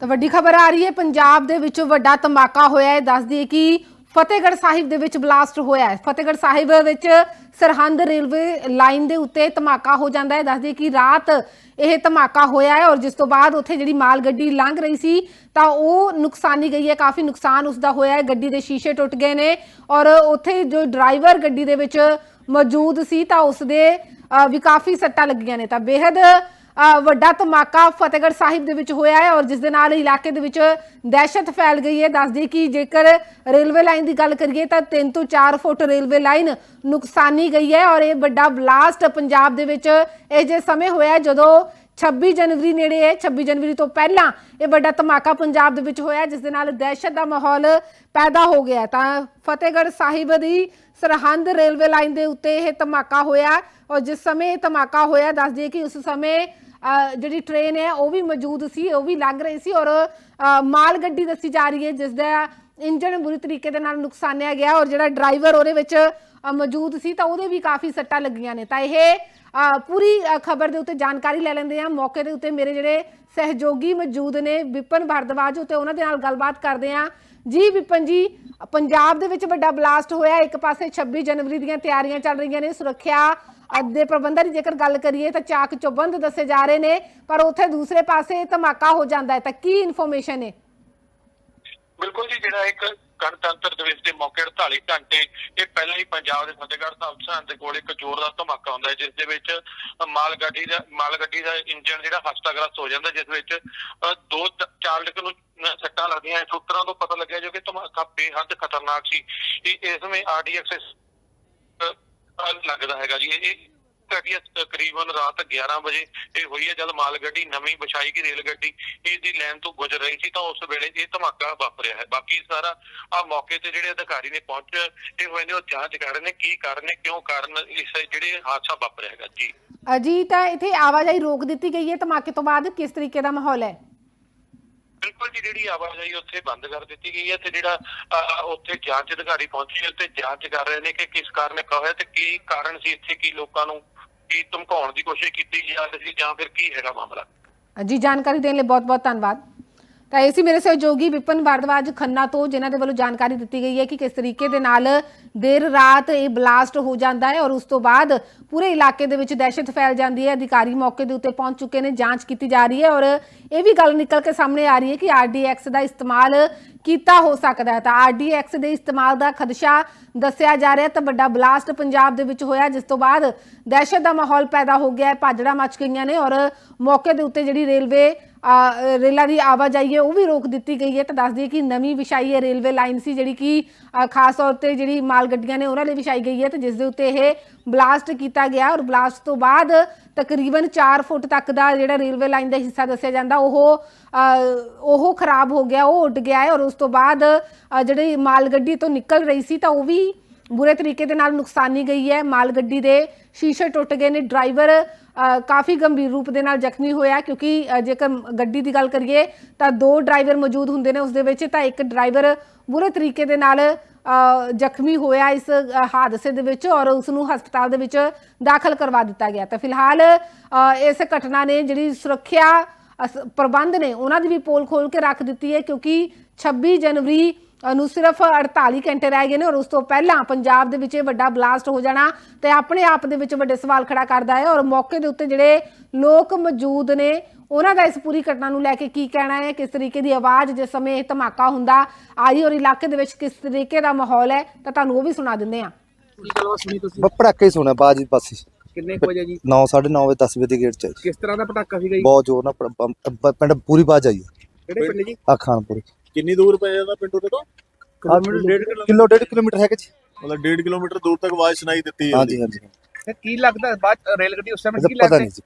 ਤਾਂ ਵੱਡੀ ਖਬਰ ਆ ਰਹੀ ਹੈ, ਪੰਜਾਬ ਦੇ ਵਿੱਚ ਵੱਡਾ ਧਮਾਕਾ ਹੋਇਆ ਹੈ। ਦੱਸਦੀ ਦਈਏ ਕਿ ਫਤਿਹਗੜ੍ਹ ਸਾਹਿਬ ਦੇ ਵਿੱਚ ਬਲਾਸਟ ਹੋਇਆ ਹੈ। ਫਤਿਹਗੜ੍ਹ ਸਾਹਿਬ ਵਿੱਚ ਸਰਹੰਦ ਰੇਲਵੇ ਲਾਈਨ ਦੇ ਉੱਤੇ ਧਮਾਕਾ ਹੋ ਜਾਂਦਾ ਹੈ। ਦੱਸਦੀ ਕਿ ਰਾਤ ਇਹ ਧਮਾਕਾ ਹੋਇਆ ਹੈ ਔਰ ਜਿਸ ਤੋਂ ਬਾਅਦ ਉੱਥੇ ਜਿਹੜੀ ਮਾਲ ਗੱਡੀ ਲੰਘ ਰਹੀ ਸੀ, ਤਾਂ ਉਹ ਨੁਕਸਾਨੀ ਗਈ ਹੈ। ਕਾਫੀ ਨੁਕਸਾਨ ਉਸ ਦਾ ਹੋਇਆ ਹੈ। ਗੱਡੀ ਦੇ ਸ਼ੀਸ਼ੇ ਟੁੱਟ ਗਏ ਨੇ ਔਰ ਉੱਥੇ ਜੋ ਡਰਾਈਵਰ ਗੱਡੀ ਦੇ ਵਿੱਚ ਮੌਜੂਦ ਸੀ, ਤਾਂ ਉਸ ਦੇ ਵੀ ਕਾਫੀ ਸੱਟਾਂ ਲੱਗੀਆਂ ਨੇ। ਤਾਂ ਬੇहद ਵੱਡਾ ਧਮਾਕਾ ਫਤਿਹਗੜ੍ਹ ਸਾਹਿਬ ਦੇ ਵਿੱਚ ਹੋਇਆ ਹੈ ਔਰ ਜਿਸ ਦੇ ਨਾਲ ਇਲਾਕੇ ਦੇ ਵਿੱਚ ਦਹਿਸ਼ਤ ਫੈਲ ਗਈ ਹੈ। ਦੱਸਦੀ ਕਿ ਜੇਕਰ ਰੇਲਵੇ ਲਾਈਨ ਦੀ ਗੱਲ ਕਰੀਏ ਤਾਂ 3 ਤੋਂ 4 ਫੁੱਟ ਰੇਲਵੇ ਲਾਈਨ ਨੁਕਸਾਨੀ ਗਈ ਹੈ ਔਰ ਇਹ ਵੱਡਾ ਬਲਾਸਟ ਪੰਜਾਬ ਦੇ ਵਿੱਚ ਇਹ ਜੇ ਸਮੇਂ ਹੋਇਆ ਜਦੋਂ 26 ਜਨਵਰੀ ਨੇੜੇ ਹੈ 26 ਜਨਵਰੀ ਤੋਂ ਪਹਿਲਾਂ ਇਹ ਵੱਡਾ ਧਮਾਕਾ ਪੰਜਾਬ ਦੇ ਵਿੱਚ ਹੋਇਆ ਜਿਸ ਦੇ ਨਾਲ ਦਹਿਸ਼ਤ ਦਾ ਮਾਹੌਲ ਪੈਦਾ ਹੋ ਗਿਆ ਤਾਂ ਫਤਿਹਗੜ੍ਹ ਸਾਹਿਬ ਦੀ ਸਰਹੰਦ ਰੇਲਵੇ ਲਾਈਨ ਦੇ ਉੱਤੇ ਇਹ ਧਮਾਕਾ ਹੋਇਆ ਔਰ ਜਿਸ ਸਮੇਂ ਇਹ ਧਮਾਕਾ ਹੋਇਆ ਦੱਸ ਦਈਏ ਕਿ ਉਸ ਸਮੇਂ ਜਿਹੜੀ ਟ੍ਰੇਨ ਹੈ, ਉਹ ਵੀ ਮੌਜੂਦ ਸੀ, ਉਹ ਵੀ ਲੱਗ ਰਹੀ ਸੀ ਔਰ ਮਾਲ ਗੱਡੀ ਦੱਸੀ ਜਾ ਰਹੀ ਹੈ, ਜਿਸ ਦਾ ਇੰਜਨ ਬੁਰੀ ਤਰੀਕੇ ਦੇ ਨਾਲ ਨੁਕਸਾਨਿਆ ਗਿਆ ਔਰ ਜਿਹੜਾ ਡਰਾਈਵਰ ਉਹਦੇ ਵਿੱਚ ਮੌਜੂਦ ਸੀ, ਤਾਂ ਉਹਦੇ ਵੀ ਕਾਫੀ ਸੱਟਾਂ ਲੱਗੀਆਂ ਨੇ। ਤਾਂ ਇਹ ਪੂਰੀ ਖਬਰ ਦੇ ਉੱਤੇ ਜਾਣਕਾਰੀ ਲੈ ਲੈਂਦੇ ਆ ਮੌਕੇ ਦੇ ਉੱਤੇ ਮੇਰੇ ਜਿਹੜੇ ਸਹਿਯੋਗੀ ਮੌਜੂਦ ਨੇ, ਵਿਪਨ ਭਾਰਦਵਾਜ ਉੱਤੇ ਉਹਨਾਂ ਦੇ ਨਾਲ ਗੱਲਬਾਤ ਕਰਦੇ ਆ ਜੀ, ਵਿਪਨ ਜੀ, ਪੰਜਾਬ ਦੇ ਵਿੱਚ ਵੱਡਾ ਬਲਾਸਟ ਹੋਇਆ। ਇੱਕ ਪਾਸੇ 26 ਜਨਵਰੀ ਦੀਆਂ ਤਿਆਰੀਆਂ ਚੱਲ ਰਹੀਆਂ ਨੇ, ਸੁਰੱਖਿਆ ਅ, ਦੇ ਦੀ ਜੇਕਰ ਗੱਲ ਕਰੀਏ ਤਾਂ ਚਾਕ ਚੌਬੰਦ ਦੱਸੇ ਜਾ ਰਹੇ ਨੇ ਪਰ ਉੱਥੇ ਦੂਸਰੇ ਪਾਸੇ ਧਮਾਕਾ ਹੋ ਜਾਂਦਾ ਹੈ। ਤਾਂ ਕੀ ਇਨਫੋਰਮੇਸ਼ਨ ਹੈ ਬਿਲਕੁਲ ਜੀ ਜਿਹੜਾ ਇੱਕ ਗਣਤੰਤਰ ਦਿਵਸ ਦੇ ਮੌਕੇ 48 ਘੰਟੇ ਇਹ ਪਹਿਲਾਂ ਹੀ ਪੰਜਾਬ ਦੇ ਫਤਿਹਗੜ੍ਹ ਸਾਹਿਬ ਸਰਹੰਦ ਦੇ ਕੋਲ ਇੱਕ ਜ਼ੋਰਦਾਰ ਧਮਾਕਾ ਹੁੰਦਾ ਹੈ ਜਿਸ ਦੇ ਵਿੱਚ ਮਾਲ ਗੱਡੀ ਦਾ ਮਾਲ ਗੱਡੀ ਦਾ ਇੰਜਨ ਜਿਹੜਾ ਹਸਤਾਗ੍ਰਸਤ ਹੋ ਜਾਂਦਾ ਜਿਸ ਵਿੱਚ ਦੋ ਚਾਲਕ ਨੂੰ ਨ- ਸੱਟਾਂ ਲੱਗੀਆਂ ਸੂਤਰਾਂ ਤੋਂ ਪਤਾ ਲੱਗਿਆ ਜੋ ਕਿ ਧਮਾਕਾ ਬੇਹੱਦ ਖਤਰਨਾਕ ਸੀ। ਇਸ ਸਮੇਂ ਆਰਡੀਐਕਸ ਲੱਗਦਾ ਹੈਗਾ ਜੀ। ਇਹ ਇਹ ਤਕਰੀਬਨ ਰਾਤ 11 ਵਜੇ ਇਹ ਹੋਈ ਹੈ ਜਦ ਮਾਲ ਗੱਡੀ ਨਵੀਂ ਵਿਛਾਈ ਗਈ ਰੇਲ ਗੱਡੀ। ਇਹਦੀ ਲਾਈਨ ਤੋਂ ਗੁਜ਼ਰ ਰਹੀ ਸੀ ਤਾਂ ਉਸ ਵੇਲੇ ਇਹ ਧਮਾਕਾ ਵਾਪਰਿਆ ਹੈ। ਬਾਕੀ ਸਾਰਾ ਆ ਮੌਕੇ ਤੇ ਜਿਹੜੇ ਅਧਿਕਾਰੀ ਨੇ ਪਹੁੰਚ ਇਹ ਹੋਏ ਨੇ ਉਹ ਜਾਂਚ ਕਰ ਰਹੇ ਨੇ ਕੀ ਕਾਰਨ ਹੈ ਕਿਉਂ ਕਾਰਨ ਇਸ ਜਿਹੜੇ ਹਾਦਸਾ ਵਾਪਰਿਆ ਹੈਗਾ। ਜੀ। ਅ, ਤਾਂ ਇੱਥੇ ਆਵਾਜਾਈ ਰੋਕ ਦਿੱਤੀ ਗਈ ਹੈ। ਧਮਾਕੇ ਤੋਂ ਬਾਅਦ ਕਿਸ ਤਰੀਕੇ ਦਾ ਮਾਹੌਲ ਹੈ? ਜਿਹੜੀ ਆਵਾਜਾਈ ਉੱਥੇ ਬੰਦ ਕਰ ਦਿੱਤੀ ਗਈ ਹੈ ਤੇ ਜਿਹੜਾ ਅਹ, ਉੱਥੇ ਜਾਂਚ ਅਧਿਕਾਰੀ ਪਹੁੰਚੇ ਉੱਥੇ ਜਾਂਚ ਕਰ ਰਹੇ ਨੇ ਕਿ ਕਿਸ ਕਾਰਨ ਇਹ ਹੋਇਆ ਤੇ ਕੀ ਕਾਰਨ ਸੀ ਇੱਥੇ ਕੀ ਲੋਕਾਂ ਨੂੰ ਕੀ ਧਮਕਾਉਣ ਦੀ ਕੋਸ਼ਿਸ਼ ਕੀਤੀ ਜਾ ਰਹੀ ਸੀ ਜਾਂ ਫਿਰ ਕੀ ਹੈਗਾ ਮਾਮਲਾ। ਜੀ ਜਾਣਕਾਰੀ ਦੇਣ ਲਈ ਬਹੁਤ-ਬਹੁਤ ਧੰਨਵਾਦ। ਤਾਂ ਇਹ ਸੀ ਮੇਰੇ ਸਹਿਯੋਗੀ ਵਿਪਨ ਭਾਰਦਵਾਜ ਖੰਨਾ ਤੋਂ, ਜਿਨ੍ਹਾਂ ਦੇ ਵੱਲੋਂ ਜਾਣਕਾਰੀ ਦਿੱਤੀ ਗਈ ਹੈ ਕਿ ਕਿਸ ਤਰੀਕੇ ਦੇ ਨਾਲ ਦੇਰ ਰਾਤ ਇਹ ਬਲਾਸਟ ਹੋ ਜਾਂਦਾ ਹੈ ਔਰ ਉਸ ਤੋਂ ਬਾਅਦ ਪੂਰੇ ਇਲਾਕੇ ਦੇ ਵਿੱਚ ਦਹਿਸ਼ਤ ਫੈਲ ਜਾਂਦੀ ਹੈ। ਅਧਿਕਾਰੀ ਮੌਕੇ ਦੇ ਉੱਤੇ ਪਹੁੰਚ ਚੁੱਕੇ ਨੇ, ਜਾਂਚ ਕੀਤੀ ਜਾ ਰਹੀ ਹੈ ਔਰ ਇਹ ਵੀ ਗੱਲ ਨਿਕਲ ਕੇ ਸਾਹਮਣੇ ਆ ਰਹੀ ਹੈ ਕਿ ਆਰਡੀਐਕਸ ਦਾ ਇਸਤੇਮਾਲ ਕੀਤਾ ਹੋ ਸਕਦਾ ਹੈ। ਤਾਂ ਆਰਡੀਐਕਸ ਦੇ ਇਸਤੇਮਾਲ ਦਾ ਖਦਸ਼ਾ ਦੱਸਿਆ ਜਾ ਰਿਹਾ ਤਾਂ ਵੱਡਾ ਬਲਾਸਟ ਪੰਜਾਬ ਦੇ ਵਿੱਚ ਹੋਇਆ, ਜਿਸ ਤੋਂ ਬਾਅਦ ਦਹਿਸ਼ਤ ਦਾ ਮਾਹੌਲ ਪੈਦਾ ਹੋ ਗਿਆ ਹੈ। ਭਾਜੜਾ ਮਚ ਗਈਆਂ ਨੇ ਔਰ ਮੌਕੇ ਦੇ ਉੱਤੇ ਜਿਹੜੀ ਰੇਲਵੇ ਰੇਲਾਂ ਦੀ ਆਵਾਜਾਈ ਹੈ, ਉਹ ਵੀ ਰੋਕ ਦਿੱਤੀ ਗਈ ਹੈ ਤਾਂ ਦੱਸ ਦਈਏ ਕਿ ਨਵੀਂ ਵਿਛਾਈ ਹੈ ਰੇਲਵੇ ਲਾਈਨ ਸੀ ਜਿਹੜੀ ਕਿ ਖਾਸ ਤੌਰ ਤੇ ਜਿਹੜੀ ਮਾਲ ਗੱਡੀਆਂ ਨੇ ਉਹਨਾਂ ਲਈ ਵਿਛਾਈ ਗਈ ਹੈ ਤੇ ਜਿਸ ਦੇ ਉੱਤੇ ਇਹ ਬਲਾਸਟ ਕੀਤਾ ਗਿਆ ਔਰ ਬਲਾਸਟ ਤੋਂ ਬਾਅਦ ਤਕਰੀਬਨ 4 ਫੁੱਟ ਤੱਕ ਦਾ ਜਿਹੜਾ ਰੇਲਵੇ ਲਾਈਨ ਦਾ ਹਿੱਸਾ ਦੱਸਿਆ ਜਾਂਦਾ, ਉਹ ਉਹ ਖਰਾਬ ਹੋ ਗਿਆ, ਉਹ ਉੱਡ ਗਿਆ ਹੈ ਔਰ ਉਸ ਤੋਂ ਬਾਅਦ ਜਿਹੜੀ ਮਾਲ ਗੱਡੀ ਤੋਂ ਨਿਕਲ ਰਹੀ ਸੀ ਤਾਂ ਉਹ ਵੀ ਬੁਰੇ ਤਰੀਕੇ ਦੇ ਨਾਲ ਨੁਕਸਾਨੀ ਗਈ ਹੈ। ਮਾਲ ਗੱਡੀ ਦੇ ਸ਼ੀਸ਼ੇ ਟੁੱਟ ਗਏ ਨੇ। ਡਰਾਈਵਰ ਕਾਫੀ ਗੰਭੀਰ ਰੂਪ ਦੇ ਨਾਲ ਜ਼ਖਮੀ ਹੋਇਆ ਕਿਉਂਕਿ ਜੇਕਰ ਗੱਡੀ ਦੀ ਗੱਲ ਕਰੀਏ ਤਾਂ ਦੋ ਡਰਾਈਵਰ ਮੌਜੂਦ ਹੁੰਦੇ ਨੇ ਉਸ ਦੇ ਵਿੱਚ ਤਾਂ ਇੱਕ ਡਰਾਈਵਰ ਬੁਰੇ ਤਰੀਕੇ ਦੇ ਨਾਲ ਜ਼ਖਮੀ ਹੋਇਆ ਇਸ ਹਾਦਸੇ ਦੇ ਵਿੱਚ ਔਰ ਉਸ ਨੂੰ ਹਸਪਤਾਲ ਦੇ ਵਿੱਚ ਦਾਖਲ ਕਰਵਾ ਦਿੱਤਾ ਗਿਆ। ਤਾਂ ਫਿਲਹਾਲ ਇਸ ਘਟਨਾ ਨੇ ਜਿਹੜੀ ਸੁਰੱਖਿਆ ਪ੍ਰਬੰਧ ਨੇ ਉਹਨਾਂ ਦੀ ਵੀ ਪੋਲ ਖੋਲ ਕੇ ਰੱਖ ਦਿੱਤੀ ਹੈ ਕਿਉਂਕਿ 26 ਜਨਵਰੀ ਨੂੰ ਸਿਰਫ 48 ਘੰਟੇ ਰਹਿ ਗਏ ਨੇ ਔਰ ਉਸ ਤੋਂ ਪਹਿਲਾਂ ਪੰਜਾਬ ਦੇ ਵਿੱਚ ਇਹ ਵੱਡਾ ਬਲਾਸਟ ਹੋ ਜਾਣਾ ਤੇ ਆਪਣੇ ਆਪ ਦੇ ਵਿੱਚ ਵੱਡੇ ਸਵਾਲ ਖੜਾ ਕਰਦਾ ਹੈ ਔਰ ਮੌਕੇ ਦੇ ਉੱਤੇ ਜਿਹੜੇ ਲੋਕ ਮੌਜੂਦ ਨੇ ਉਹਨਾਂ ਦਾ ਇਸ ਪੂਰੀ ਘਟਨਾ ਨੂੰ ਲੈ ਕੇ ਕੀ ਕਹਿਣਾ ਹੈ? ਕਿਸ ਤਰੀਕੇ ਦੀ ਆਵਾਜ਼ ਜਿਸ ਸਮੇਂ ਇਹ ਧਮਾਕਾ ਹੁੰਦਾ? ਆਈ ਔਰ ਇਲਾਕੇ ਦੇ ਵਿੱਚ ਕਿਸ ਤਰੀਕੇ ਦਾ ਮਾਹੌਲ ਹੈ? ਤਾਂ ਤੁਹਾਨੂੰ ਉਹ ਵੀ ਸੁਣਾ ਦਿੰਦੇ ਬ- ਪਟਾਕੇ ਹੀ ਸੁਣਿਆ ਬਾਜ ਬਸ ਕਿੰਨੇ ਕੁ ਵਜੇ ਜੀ? 9 9:30 ਵਜੇ 10 ਵਜੇ ਦੀ ਗੇਟ ਚ। ਕਿਸ ਤਰ੍ਹਾਂ ਦਾ ਪਟਾਕਾ ਸੀਗਾ ਜੀ? ਬਹੁਤ ਜ਼ੋਰ ਨਾਲ ਪਿੰਡ ਪੂਰੀ ਬਾਜ ਆਈ ਕਿਹੜੇ ਪਿੰਡ ਜੀ? ਆ ਖਾਨਪੁਰ। ਕਿੰਨੀ ਦੂਰ ਪੈ ਜਾਂਦਾ ਪਿੰਡੋਂ ਤੇ? ਤੋਂ ਆ ਕਿਲੋ ਡੇਢ ਕਿਲੋਮੀਟਰ ਹੈਗਾ ਜੀ। ਮਤਲਬ 1.5 ਕਿਲੋਮੀਟਰ ਦੂਰ ਤੱਕ ਆਵਾਜ਼ ਸੁਣਾਈ ਦਿੱਤੀ ਹੈ ਹਾਂਜੀ ਹਾਂਜੀ। ਤੇ ਕੀ ਲੱਗਦਾ ਬਾਅਦ ਚ ਰੇਲ ਗੱਡੀ ਉਸ ਸਮੇਂ ਕੀ ਪਤਾ ਲੱਗਦਾ ਨਹੀਂ ਜੀ।